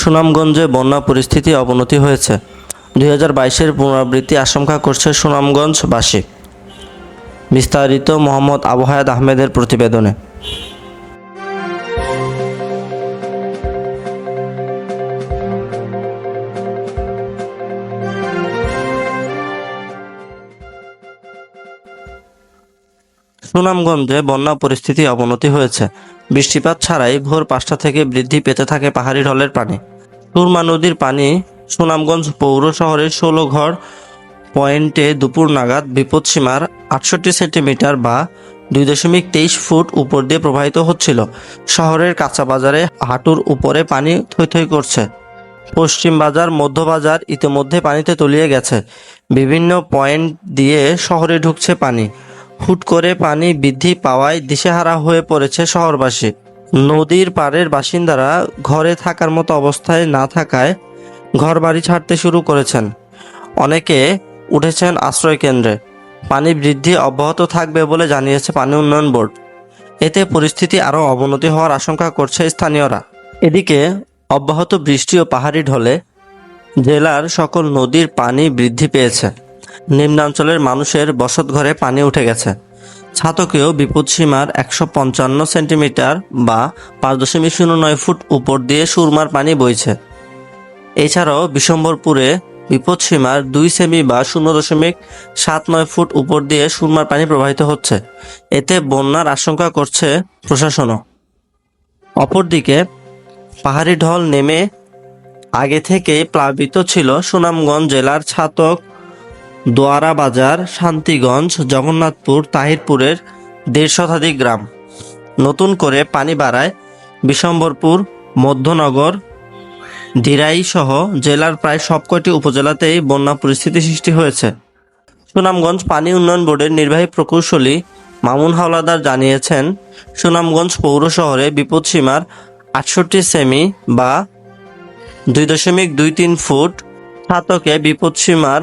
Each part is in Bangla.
সুনামগঞ্জে বন্যা পরিস্থিতি অবনতি হয়েছে। দুই হাজার বাইশের পুনরাবৃত্তি আশঙ্কা করছে সুনামগঞ্জবাসী। বিস্তারিত মোহাম্মদ আবহায়াত আহমেদের প্রতিবেদনে। সুনামগঞ্জে বন্যা পরিস্থিতি অবনতি হয়েছে। বৃষ্টিপাত ছাড়াই ভোর পাঁচটা থেকে বৃদ্ধি পেতে থাকে পাহাড়ি ঢলের পানি। সুরমা নদীর পানি সুনামগঞ্জ পৌর শহরের ষোলো ঘর পয়েন্টে দুপুর নাগাদ বিপদসীমার আটষট্টি সেন্টিমিটার বা দুই দশমিক তেইশ ফুট উপর দিয়ে প্রবাহিত হচ্ছিল। শহরের কাঁচা বাজারে হাঁটুর উপরে পানি থই থই করছে। পশ্চিম বাজার, মধ্য বাজার ইতিমধ্যে পানিতে তলিয়ে গেছে। বিভিন্ন পয়েন্ট দিয়ে শহরে ঢুকছে পানি। হুট করে পানি বৃদ্ধি পাওয়ায় দিশেহারা হয়ে পড়েছে শহরবাসী। নদীর পাড়ের বাসিন্দারা ঘরে থাকার মতো অবস্থায় না থাকায় ঘরবাড়ি ছাড়তে শুরু করেছেন। অনেকে উঠেছেন আশ্রয় কেন্দ্রে। পানি বৃদ্ধি অব্যাহত থাকবে বলে জানিয়েছে পানি উন্নয়ন বোর্ড। এতে পরিস্থিতি আরও অবনতি হওয়ার আশঙ্কা করছে স্থানীয়রা। এদিকে অব্যাহত বৃষ্টি ও পাহাড়ি ঢলে জেলার সকল নদীর পানি বৃদ্ধি পেয়েছে। নিম্নাঞ্চলের মানুষের বসতঘরে পানি উঠে গেছে। ছাতকেও বিপদসীমার একশো পঞ্চান্ন সেন্টিমিটার বা পাঁচ দশমিক শূন্য নয় ফুট উপর দিয়ে সুরমার পানি বইছে। এছাড়াও বিশম্বরপুরে বিপদসীমার দুই সেমি বা শূন্য দশমিক সাত নয় ফুট উপর দিয়ে সুরমার পানি প্রবাহিত হচ্ছে। এতে বন্যার আশঙ্কা করছে প্রশাসনও। অপরদিকে পাহাড়ি ঢল নেমে আগে থেকেই প্লাবিত ছিল সুনামগঞ্জ জেলার ছাতক দোয়ারা বাজার, শান্তিগঞ্জ, জগন্নাথপুর, তাহিরপুরের দেড় শতাধিক গ্রাম। নতুন করে পানি বাড়ায় বিশম্বরপুর, মধ্যনগর দিরাই সহ জেলার প্রায় সবকটি উপজেলাতেই বন্যা পরিস্থিতি সৃষ্টি হয়েছে। সুনামগঞ্জ পানি উন্নয়ন বোর্ডের নির্বাহী প্রকৌশলী মামুন হাওলাদার জানিয়েছেন, সুনামগঞ্জ পৌর শহরে বিপদসীমার আটষট্টি সেমি বা দুই দশমিক দুই তিন ফুট ছাতকে বিপদসীমার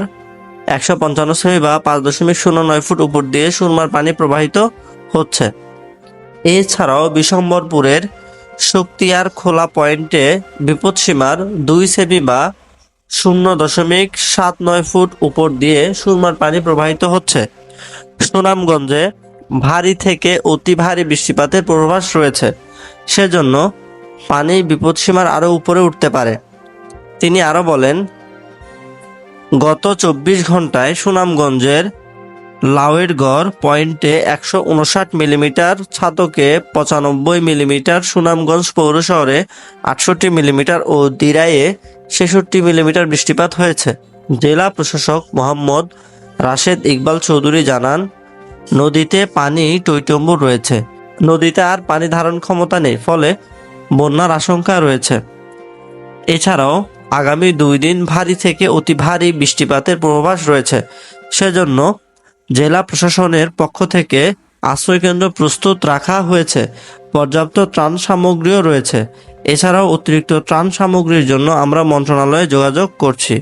একশো পঞ্চান্ন সেমি বা পাঁচ দশমিক শূন্য নয় ফুট উপর দিয়ে সুরমার পানি প্রবাহিত হচ্ছে। এছাড়াও বিশম্বরপুরের শক্তিয়ার খোলা পয়েন্টে বিপদসীমার দুই সেমি বা শূন্য দশমিক সাত নয় ফুট উপর দিয়ে সুরমার পানি প্রবাহিত হচ্ছে। সুনামগঞ্জে ভারী থেকে অতি ভারী বৃষ্টিপাতের পূর্বাভাস রয়েছে। সেজন্য পানি বিপদসীমার আরও উপরে উঠতে পারে। তিনি আরও বলেন গত চব্বিশ ঘন্টায় সুনামগঞ্জের লাউয়েরগড় পয়েন্টে একশো উনষাট মিলিমিটার, ছাতকে পঁচানব্বই মিলিমিটার, সুনামগঞ্জ পৌর শহরে আটষট্টি মিলিমিটার ও দিরাইয়ে ছেষট্টি মিলিমিটার বৃষ্টিপাত হয়েছে। জেলা প্রশাসক মোহাম্মদ রাশেদ ইকবাল চৌধুরী জানান, নদীতে পানি টৈটম্বুর রয়েছে। নদীতে আর পানি ধারণ ক্ষমতা নেই, ফলে বন্যার আশঙ্কা রয়েছে। এছাড়াও আগামী দুই দিন ভারী থেকে অতি ভারী বৃষ্টিপাতের পূর্বাভাস রয়েছে। সেজন্য জেলা প্রশাসনের পক্ষ থেকে আশ্রয়কেন্দ্র প্রস্তুত রাখা হয়েছে। পর্যাপ্ত ত্রাণ সামগ্রীও রয়েছে। এছাড়াও অতিরিক্ত ত্রাণ সামগ্রীর জন্য আমরা মন্ত্রণালয়ে যোগাযোগ করছি।